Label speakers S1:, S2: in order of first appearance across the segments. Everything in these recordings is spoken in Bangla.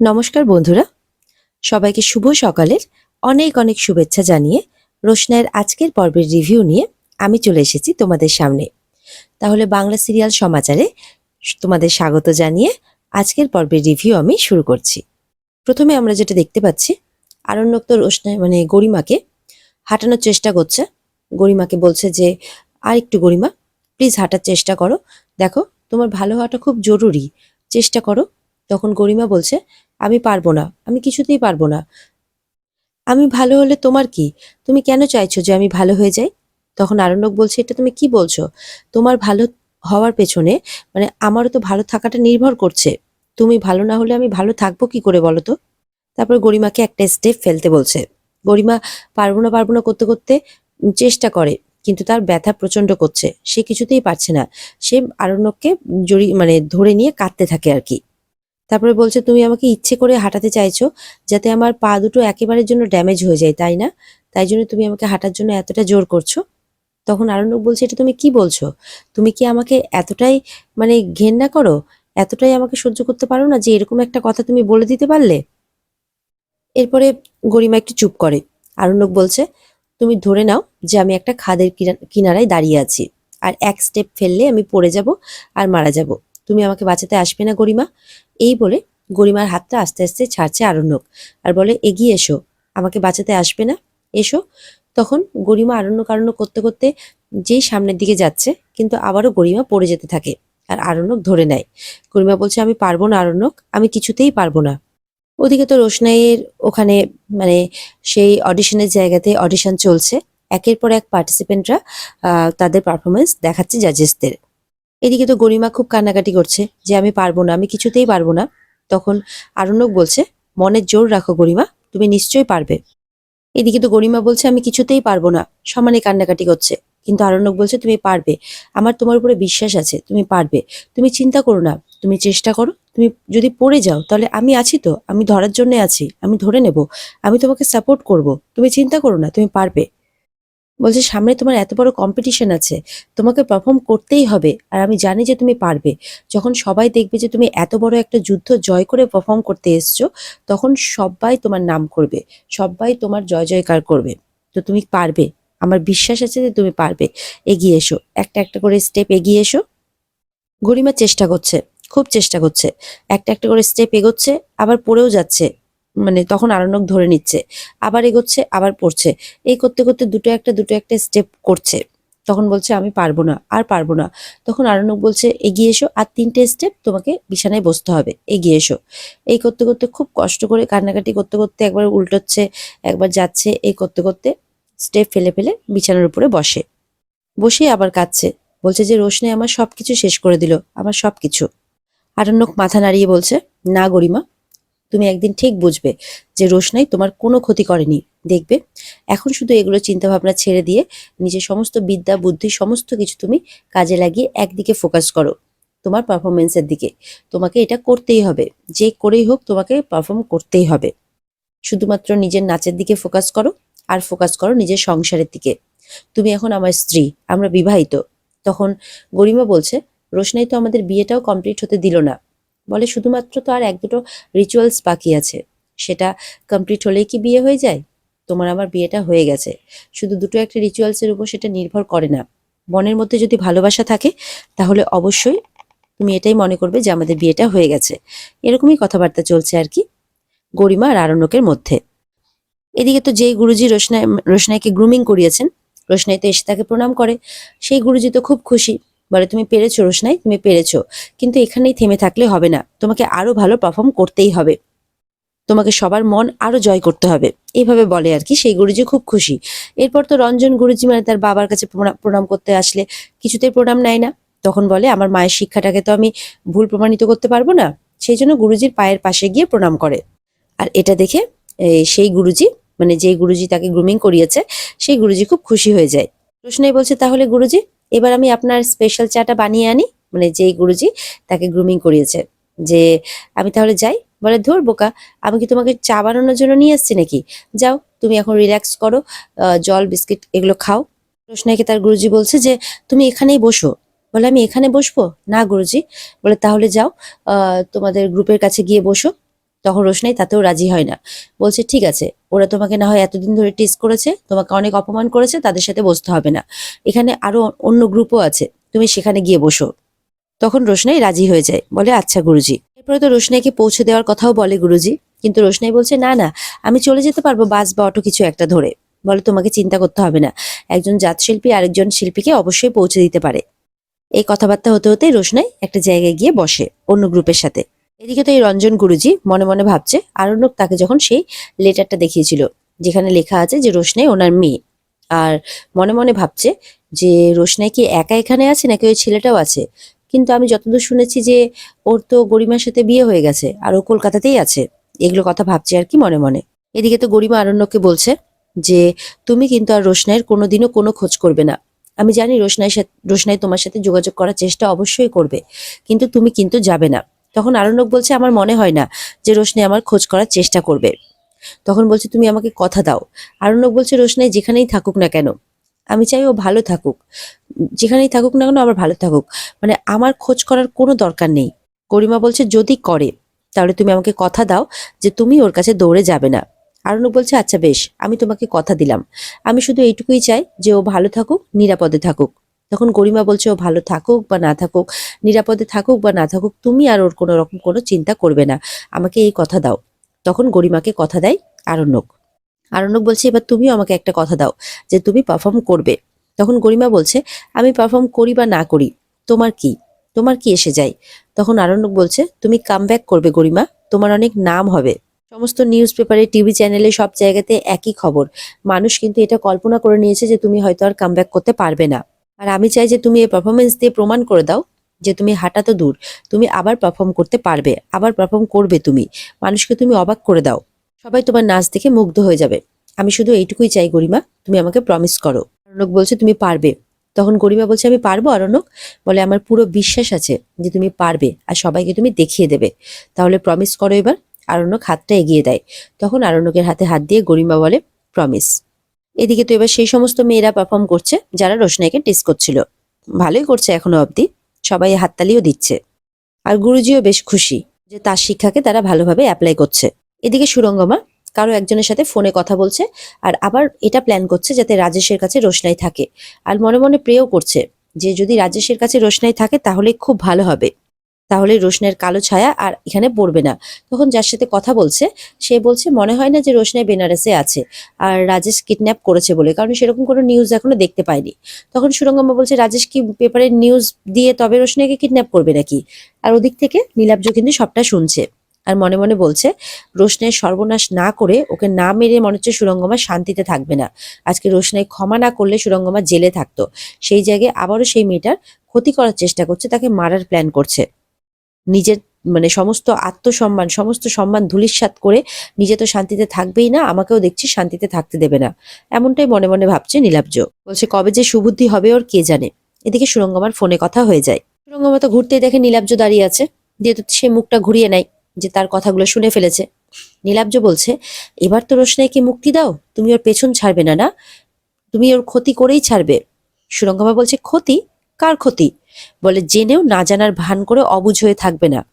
S1: নমস্কার বন্ধুরা। সবাইকে শুভ সকালের অনেক অনেক শুভেচ্ছা জানিয়ে রোশনায়ের আজকের পর্বের রিভিউ নিয়ে আমি চলে এসেছি তোমাদের সামনে। তাহলে বাংলা সিরিয়াল সমাচারে তোমাদের স্বাগত জানিয়ে আজকের পর্বের রিভিউ আমি শুরু করছি। প্রথমে আমরা যেটা দেখতে পাচ্ছি আরণ্যক তো রোশনায় মানে গরিমাকে হাঁটানোর চেষ্টা করছে। গরিমাকে বলছে যে আর একটু গরিমা প্লিজ হাঁটার চেষ্টা করো। দেখো, তোমার ভালো হওয়াটা খুব জরুরি। চেষ্টা করো তখন গরিমা বলছে, আমি পারব না, আমি কিছুতেই পারব না। আমি ভালো হলে তোমার কি? তুমি কেন চাইছো যে আমি ভালো হয়ে যাই? তখন আরণ্যক বলছে, এটা তুমি কি বলছো? তোমার ভালো হওয়ার পেছনে মানে আমারও তো ভালো থাকাটা নির্ভর করছে। তুমি ভালো না হলে আমি ভালো থাকব কি করে বলো তো? তারপর গরিমাকে একটা স্টেপ ফেলতে বলছে। গরিমা পারব না পারব না করতে করতে চেষ্টা করে, কিন্তু তার ব্যথা প্রচণ্ড করছে। সে কিছুতেই পারছে না। সে আরণ্যককে জড়ি মানে ধরে নিয়ে কাঁদতে থাকে আর কি। তারপরে বলছে, তুমি আমাকে ইচ্ছে করে হাঁটাতে চাইছো যাতে আমার পা দুটো একেবারের জন্য ড্যামেজ হয়ে যায়, তাই না? তাই জন্য তুমি আমাকে হাঁটার জন্য এতটা জোর করছ? তখন আরণ্যক বলছে, এটা তুমি কি বলছো? তুমি কি আমাকে এতটাই মানে ঘেন্না করো? এতটাই আমাকে সহ্য করতে পারো না যে এরকম একটা কথা তুমি বলে দিতে পারলে? এরপরে গরিমা একটু চুপ করে। আরণ্যক বলছে, তুমি ধরে নাও যে আমি একটা খাদের কিনা- কিনারায় দাঁড়িয়ে আছি। আর এক স্টেপ ফেললে আমি পড়ে যাব আর মারা যাব। তুমি আমাকে বাঁচাতে আসবে না, গরিমা? এই বলে গরিমার হাতটা আস্তে আস্তে ছাড়ছে আরণ্যক আর বলে, এগিয়ে এসো, আমাকে বাঁচাতে আসবে না? এসো। তখন গরিমা আরণ্যক আরণ্যক করতে করতে যেই সামনের দিকে যাচ্ছে, কিন্তু আবারও গরিমা পড়ে যেতে থাকে আর আরণ্যক ধরে নেয়। গরিমা বলছে, আমি পারব না আরণ্যক, আমি কিছুতেই পারব না। ওদিকে তো রোশনাইয়ের ওখানে মানে সেই অডিশনের জায়গাতে অডিশন চলছে। একের পর এক পার্টিসিপেন্টরা তাদের পারফরমেন্স দেখাচ্ছে জাজেসদের এদিকে তো গরিমা খুব কান্নাকাটি করছে যে আমি পারব না, আমি কিছুতেই পারব না। তখন আরণ্যক বলছে, মনের জোর রাখো গরিমা, তুমি নিশ্চয়ই পারবে। এদিকে তো গরিমা বলছে, আমি কিছুতেই পারব না, সমানে কান্নাকাটি করছে। কিন্তু আরণ্যক বলছে, তুমি পারবে, আমার তোমার উপরে বিশ্বাস আছে, তুমি পারবে। তুমি চিন্তা করো না, তুমি চেষ্টা করো, তুমি যদি পড়ে যাও, তাহলে আমি আছি তো, আমি ধরার জন্য আছি, আমি ধরে নেব, আমি তোমাকে সাপোর্ট করব। তুমি চিন্তা করো না, তুমি পারবে। বলছে, সামনে তোমার এত বড় কম্পিটিশন আছে, তোমাকে পারফর্ম করতেই হবে আর আমি জানি যে তুমি পারবে। যখন সবাই দেখবে যে তুমি এত বড় একটা যুদ্ধ জয় করে পারফর্ম করতে এসছো, তখন সবাই তোমার নাম করবে, সবাই তোমার জয় জয়কার করবে। তো তুমি পারবে, আমার বিশ্বাস আছে যে তুমি পারবে। এগিয়ে এসো, একটা একটা করে স্টেপ এগিয়ে এসো। গরিমা চেষ্টা করছে, খুব চেষ্টা করছে, একটা একটা করে স্টেপ এগোচ্ছে, আবার পড়েও যাচ্ছে। মানে তখন আরণ্যক ধরে নিচ্ছে, আবার এগোচ্ছে, আবার পড়ছে। এই করতে করতে দুটো একটা দুটো একটা স্টেপ করছে। তখন বলছে, আমি পারব না, আর পারব না। তখন আরণ্যক বলছে, এগিয়ে এসো, আর তিনটে স্টেপ তোমাকে বিছানায় বসতে হবে। এগিয়ে এসো। এই করতে করতে খুব কষ্ট করে কান্নাকাটি করতে করতে একবার উল্টোচ্ছে, একবার যাচ্ছে, এই করতে করতে স্টেপ ফেলে ফেলে বিছানার উপরে বসে। বসে আবার কাঁদছে, বলছে যে রোশনি আমার সবকিছু শেষ করে দিল, আমার সবকিছু। আরণ্যক মাথা নাড়িয়ে বলছে, না গরিমা তুমি একদিন ঠিক বুঝবে যে রোশনাই তোমার কোনো ক্ষতি করেনি। দেখবে? এখন শুধু এগুলো চিন্তা ভাবনা ছেড়ে দিয়ে নিজের সমস্ত বিদ্যা, বুদ্ধি, সমস্ত কিছু তুমি কাজে লাগিয়ে একদিকে ফোকাস করো, তোমার পারফরমেন্সের দিকে। তোমাকে এটা করতেই হবে। যে করেই হোক তোমাকে পারফর্ম করতেই হবে। শুধুমাত্র নিজের নাচের দিকে ফোকাস করো আর ফোকাস করো নিজের সংসারের দিকে। তুমি এখন আমার স্ত্রী, আমরা বিবাহিত। তখন গরিমা বলছে, রোশনাই তো আমাদের বিয়েটাও কমপ্লিট হতে দিল না। বলে শুধুমাত্র তো আর এক দুটো রিচুয়ালস বাকি আছে। সেটা কমপ্লিট হলেই কি বিয়ে হয়ে যায়? তোমার আমার বিয়েটা হয়ে গেছে। শুধু দুটো একটা রিচুয়ালসের উপর সেটা নির্ভর করে না। মনের মধ্যে যদি ভালোবাসা থাকে, তাহলে অবশ্যই তুমি এটাই মনে করবে যে আমাদের বিয়েটা হয়ে গেছে। এরকমই কথাবার্তা চলছে আর কি গরিমা আর আরণ্যকের মধ্যে। এদিকে তো যেই গুরুজি রোশনাই, রোশনাইকে গ্রুমিং করিয়েছেন, রোশনাই তো এসে তাকে প্রণাম করে। সেই গুরুজি তো খুব খুশি। বলে, তুমি পেরেছ রোশনাই, তুমি পেরেছ। কিন্তু এখানেই থেমে থাকলে হবে না। তোমাকে আরও ভালো পারফর্ম করতেই হবে। তোমাকে সবার মন আরও জয় করতে হবে। এইভাবে বলে আর কি। সেই গুরুজি খুব খুশি। এরপর তো রঞ্জন গুরুজি মানে তার বাবার কাছে প্রণা- প্রণাম করতে আসলে কিছুতেই প্রণাম নেয় না। তখন বলে, আমার মায়ের শিক্ষাটাকে তো আমি ভুল প্রমাণিত করতে পারব না। সেই জন্য গুরুজির পায়ের পাশে গিয়ে প্রণাম করে। আর এটা দেখে সেই গুরুজি মানে যে গুরুজি তাকে গ্রুমিং করিয়েছে, সেই গুরুজি খুব খুশি হয়ে যায়। রোশনাই বলছে, তাহলে গুরুজি এবার আমি আপনার স্পেশাল চাটা বানিয়ে আনি মানে যেই গুরুজি তাকে গ্রুমিং করিয়েছে, যে আমি তাহলে যাই, বলে ধর বোকা, আমি কি তোমাকে চা বানানোর জন্য নিয়ে এসেছি নাকি? যাও, তুমি এখন রিল্যাক্স করো জল, বিস্কিট এগুলো খাও। রোশনাইকে তার গুরুজি বলছে যে, তুমি এখানেই বসো। বলে, আমি এখানে বসবো? না গুরুজি। বলে, তাহলে যাও তোমাদের গ্রুপের কাছে গিয়ে বসো। তখন রোশনাই তাতেও রাজি হয় না। বলছে, ঠিক আছে, ওরা তোমাকে না হয় এতদিন ধরে টেস্ট করেছে, তোমাকে অনেক অপমান করেছে, তাদের সাথে বসতে হবে না। এখানে আরও অন্য গ্রুপও আছে, তুমি সেখানে গিয়ে বসো তখন রোশনাই রাজি হয়ে যায়, বলে আচ্ছা গুরুজি। এরপরে তো রোশনাইকে পৌঁছে দেওয়ার কথাও বলে গুরুজি। কিন্তু রোশনাই বলছে, না না, আমি চলে যেতে পারব বাস বা অটো কিছু একটা ধরে। বলে, তোমাকে চিন্তা করতে হবে না। একজন জাত শিল্পী আরেকজন শিল্পীকে অবশ্যই পৌঁছে দিতে পারে এই কথাবার্তা হতে হতেই রোশনাই একটা জায়গায় গিয়ে বসে অন্য গ্রুপের সাথে। এদিকে তো এই রঞ্জন গুরুজি মনে মনে ভাবছে, আরণ্যক তাকে যখন সেই লেটারটা দেখিয়েছিল, যেখানে লেখা আছে যে রোশনাই ওনার মেয়ে। আর মনে মনে ভাবছে যে রোশনাই কি একা এখানে আছে নাকি ওই ছেলেটাও আছে? কিন্তু আমি যতদূর শুনেছি যে ওর তো গরিমার সাথে বিয়ে হয়ে গেছে, আর ও কলকাতাতেই আছে। এগুলো কথা ভাবছে আর কি মনে মনে। এদিকে তো গরিমা আরণ্যকে বলছে যে, তুমি কিন্তু আর রোশনাইয়ের কোনোদিনও কোনো খোঁজ করবে না। আমি জানি রোশনাই রোশনাই তোমার সাথে যোগাযোগ করার চেষ্টা অবশ্যই করবে, কিন্তু তুমি কিন্তু যাবে না। তখন আরণ্যক বলছে, আমার মনে হয় না যে রোশনি আমার খোঁজ করার চেষ্টা করবে। তখন বলছে, তুমি আমাকে কথা দাও। আরণ্যক বলছে, রোশনাই যেখানেই থাকুক না কেন, আমি চাই ও ভালো থাকুক। যেখানেই থাকুক না কেন, আবার ভালো থাকুক। মানে আমার খোঁজ করার কোনো দরকার নেই। গরিমা বলছে, যদি করে, তাহলে তুমি আমাকে কথা দাও যে তুমি ওর কাছে দৌড়ে যাবে না। আরণ্যক বলছে আচ্ছা বেশ, আমি তোমাকে কথা দিলাম। আমি শুধু এইটুকুই চাই যে ও ভালো থাকুক, নিরাপদে থাকুক। তখন গরিমা বলছে, ও ভালো থাকুক বা না থাকুক, নিরাপদে থাকুক বা না থাকুক, তুমি আর ওর কোনো রকম কোনো চিন্তা করবে না। আমাকে এই কথা দাও। তখন গরিমাকে কথা দেয় আরণ্যক। আরণ্যক বলছে, এবার তুমিও আমাকে একটা কথা দাও যে তুমি পারফর্ম করবে। তখন গরিমা বলছে, আমি পারফর্ম করি বা না করি, তোমার কি? তোমার কি এসে যায়? তখন আরণ্যক বলছে, তুমি কাম করবে গরিমা, তোমার অনেক নাম হবে। সমস্ত নিউজ পেপারে টিভি চ্যানেলে সব জায়গাতে একই খবর। মানুষ কিন্তু এটা কল্পনা করে নিয়েছে যে তুমি হয়তো আর কাম করতে পারবে না। আর আমি চাই যে তুমি এই পারফরমেন্স দিয়ে প্রমাণ করে দাও যে তুমি হাঁটা তো দূর, তুমি আবার পারফর্ম করতে পারবে, আবার পারফর্ম করবে তুমি। মানুষকে তুমি অবাক করে দাও। সবাই তোমার নাচ দেখে মুগ্ধ হয়ে যাবে। আমি শুধু এইটুকুই চাই গরিমা, তুমি আমাকে প্রমিস করো। অরণ্যক বলছে, তুমি পারবে। তখন গরিমা বলছে, আমি পারব অরণ্যক বলে, আমার পুরো বিশ্বাস আছে যে তুমি পারবে আর সবাইকে তুমি দেখিয়ে দেবে। তাহলে প্রমিস করো এবার। আরণ্যক হাতটা এগিয়ে দেয়। তখন আরণ্যকের হাতে হাত দিয়ে গরিমা বলে প্রমিস এদিকে তো এবার সেই সমস্ত মেয়েরা পারফর্ম করছে, যারা রোশনাইকে টিস করছিল। ভালোই করছে এখনও অবধি, সবাই হাততালিও দিচ্ছে। আর গুরুজিও বেশ খুশি যে তার শিক্ষাকে তারা ভালোভাবে অ্যাপ্লাই করছে। এদিকে সুরঙ্গমা কারও একজনের সাথে ফোনে কথা বলছে, আর আবার এটা প্ল্যান করছে যাতে রাজেশের কাছে রোশনাই থাকে। আর মনে মনে প্রেও করছে যে, যদি রাজেশের কাছে রোশনাই থাকে তাহলে খুব ভালো হবে। তাহলে রোশনের কালো ছায়া আর এখানে পড়বে না। তখন যার সাথে কথা বলছে, সে বলছে, মনে হয় না যে রোশনাই বেনারসে আছে আর রাজেশ কিডন্যাপ করেছে বলে, কারণ সেরকম কোনো নিউজ এখনও দেখতে পাইনি তখন সুরঙ্গম্মা বলছে, রাজেশ কি পেপারে নিউজ দিয়ে তবে রোশনাকে কিডন্যাপ করবে নাকি? আর ওদিক থেকে নীলাব্জ কিন্তু সবটা শুনছে আর মনে মনে বলছে রোশনাই সর্বনাশ না করে ওকে না মেরে মনে হচ্ছে সুরঙ্গমা শান্তিতে থাকবে না। আজকে রোশনাই ক্ষমা না করলে সুরঙ্গমা জেলে থাকতো। সেই জায়গায় আবারও সেই মেয়েটার ক্ষতি করার চেষ্টা করছে, তাকে মারার প্ল্যান করছে। নিজের মানে সমস্ত আত্মসম্মান, সমস্ত সম্মান ধুলিস্বাত করে নিজে তো শান্তিতে থাকবেই না, আমাকেও দেখছি শান্তিতে থাকতে দেবে না। এমনটাই মনে মনে ভাবছে নীলাব্জ। বলছে, কবে যে সুবুদ্ধি হবে ওর কে জানে? এদিকে সুরঙ্গমার ফোনে কথা হয়ে যায়। সুরঙ্গমা তো ঘুরতেই দেখে নীলাব্জ দাঁড়িয়ে আছে। যেহেতু সে মুখটা ঘুরিয়ে নেয় যে তার কথাগুলো শুনে ফেলেছে। নীলাব্জ বলছে, এবার তো রোশনাইকে মুক্তি দাও? তুমি ওর পেছন ছাড়বে না না? তুমি ওর ক্ষতি করেই ছাড়বে। সুরঙ্গমা বলছে, ক্ষতি? কার ক্ষতি? বলে, জেনেও না জানার ভান করে অবুঝ হয়ে থাকবে না।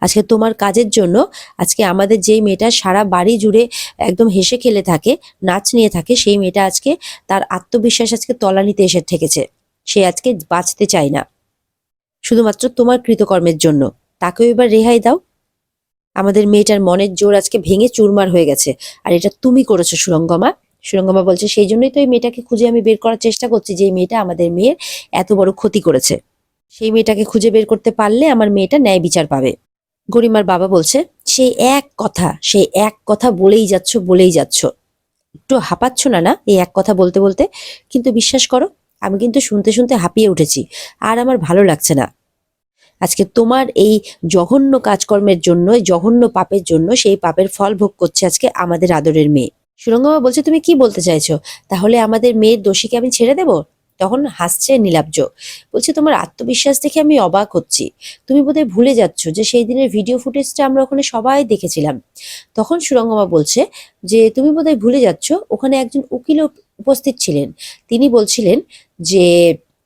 S1: আজকে তোমার কাজের জন্য, আজকে আমাদের যেই মেয়েটা সারা বাড়ি জুড়ে একদম হেসে খেলে থাকে, নাচ নিয়ে থাকে, সেই মেয়েটা আজকে তার আত্মবিশ্বাস আজকে তলানিতে এসে ঠেকেছে। সে আজকে বাঁচতে চায় না। শুধুমাত্র তোমার কৃতকর্মের জন্য। তাকেও এবার রেহাই দাও। আমাদের মেয়েটার মনের জোর আজকে ভেঙে চুরমার হয়ে গেছে। আর এটা তুমি করেছ সুরঙ্গমা। সুরঙ্গমা বলছে, সেই জন্যই তো এই মেয়েটাকে খুঁজে আমি বের করার চেষ্টা করছি, যে এই মেয়েটা আমাদের মেয়ের এত বড় ক্ষতি করেছে। সেই মেয়েটাকে খুঁজে বের করতে পারলে আমার মেয়েটা ন্যায় বিচার পাবে। গরিমার বাবা বলছে সেই এক কথা সেই এক কথা বলেই যাচ্ছ বলেই যাচ্ছ। একটু হাঁপাচ্ছ না না? এই এক কথা বলতে বলতে? কিন্তু বিশ্বাস করো, আমি কিন্তু শুনতে শুনতে হাঁপিয়ে উঠেছি, আর আমার ভালো লাগছে না। আজকে তোমার এই জঘন্য কাজকর্মের জন্য জঘন্য পাপের জন্য সেই পাপের ফল ভোগ করছে আজকে আমাদের আদরের মেয়ে। সুরঙ্গমা বলছে, তুমি কি বলতে চাইছো? তাহলে আমাদের মেয়ের দোষীকে আমি ছেড়ে দেব? তখন হাসছে নীলাব্জ। বলছে, তোমার আত্মবিশ্বাস দেখে আমি অবাক হচ্ছি। তুমি বোধহয় ভুলে যাচ্ছ যে সেই দিনের ভিডিও ফুটেজটা আমরা ওখানে সবাই দেখেছিলাম। তখন সুরঙ্গমা বলছে, যে তুমি বোধহয় ভুলে যাচ্ছ, ওখানে একজন উকিল উপস্থিত ছিলেন। তিনি বলছিলেন যে,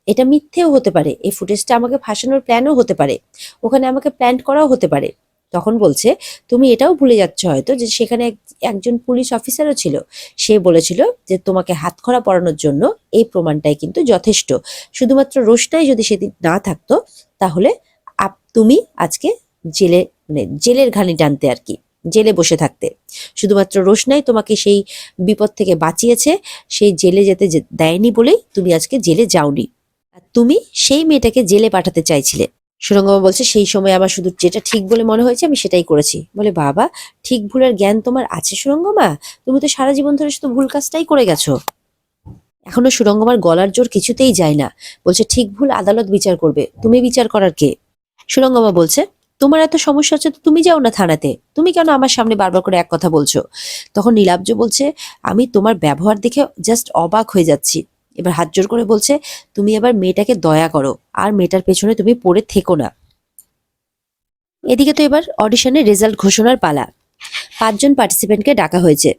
S1: এটা মিথ্যেও হতে পারে। এই ফুটেজটা আমাকে ফাঁসানোর প্ল্যানও হতে পারে। ওখানে আমাকে প্ল্যান করাও হতে পারে। তখন বলছে, তুমি এটাও ভুলে যাচ্ছ হয়তো যে সেখানে এক- একজন পুলিশ অফিসারও ছিল। সে বলেছিল যে তোমাকে হাতখড়া পরানোর জন্য এই প্রমাণটাই কিন্তু যথেষ্ট। শুধুমাত্র রোশনাই যদি সেদিন না থাকতো, তাহলে আপ- তুমি আজকে জেলে মানে জেলের ঘানি টানতে আর কি, জেলে বসে থাকতে। শুধুমাত্র রোশনাই তোমাকে সেই বিপদ থেকে বাঁচিয়েছে, সেই জেলে যেতে দেয়নি বলেই তুমি আজকে জেলে যাওনি। আর তুমি সেই মেয়েটাকে জেলে পাঠাতে চাইছিলে। সুরঙ্গমা বলছে, সেই সময় আমার শুধু যেটা ঠিক বলে মনে হয়েছে, আমি সেটাই করেছি। বলে, বাবা, ঠিক ভুলের জ্ঞান তোমার আছে সুরঙ্গমা? তুমি তো সারা জীবন ধরে শুধু ভুল কাজটাই করে গেছো। এখনও সুরঙ্গমার গলার জোর কিছুতেই যায় না। বলছে, ঠিক ভুল আদালত বিচার করবে। তুমি বিচার করার কে? সুরঙ্গমা বলছে, তোমার এত সমস্যা হচ্ছে তো তুমি যাও না থানাতে। তুমি কেন আমার সামনে বারবার করে এক কথা বলছো? তখন নীলাব্জ বলছে, আমি তোমার ব্যবহার দেখে জাস্ট অবাক হয়ে যাচ্ছি। এবার হাত জোর করে বলছে, তুমি এবার মেয়েটাকে দয়া করো, আর মেয়েটার পেছনে তুমি পড়ে থেকো না। এদিকে তো এবার অডিশনের রেজাল্ট ঘোষণার পালা। পাঁচজন পার্টিসিপেন্টকে ডাকা হয়েছে।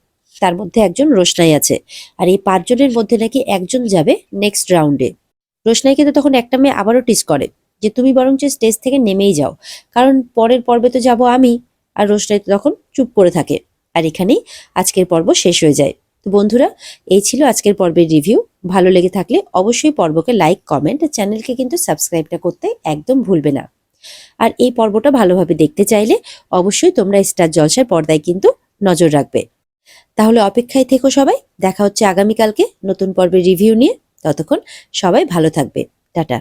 S1: তার মধ্যে একজন রোশনাই আছে। আর এই পাঁচজনের মধ্যে নাকি একজন যাবে নেক্সট রাউন্ডে রোশনাইকে তো তখন একটা মেয়ে আবারও টিস করে যে, তুমি বরঞ্চ স্টেজ থেকে নেমেই যাও, কারণ পরের পর্বে তো যাব আমি। আর রোশনাই তো তখন চুপ করে থাকে। আর এখানেই আজকের পর্ব শেষ হয়ে যায়। তো বন্ধুরা, এই ছিল আজকের পর্বের রিভিউ ভালো লেগে থাকলে অবশ্যই পর্বকে লাইক কমেন্ট আর চ্যানেলকে কিন্তু সাবস্ক্রাইবটা করতে একদম ভুলবে না। আর এই পর্বটা ভালোভাবে দেখতে চাইলে অবশ্যই তোমরা স্টার জলসার পর্দায় কিন্তু নজর রাখবে। তাহলে অপেক্ষায় থেকো সবাই, দেখা হচ্ছে আগামীকালকে নতুন পর্বের রিভিউ নিয়ে। ততক্ষণ সবাই ভালো থাকবে। টাটা।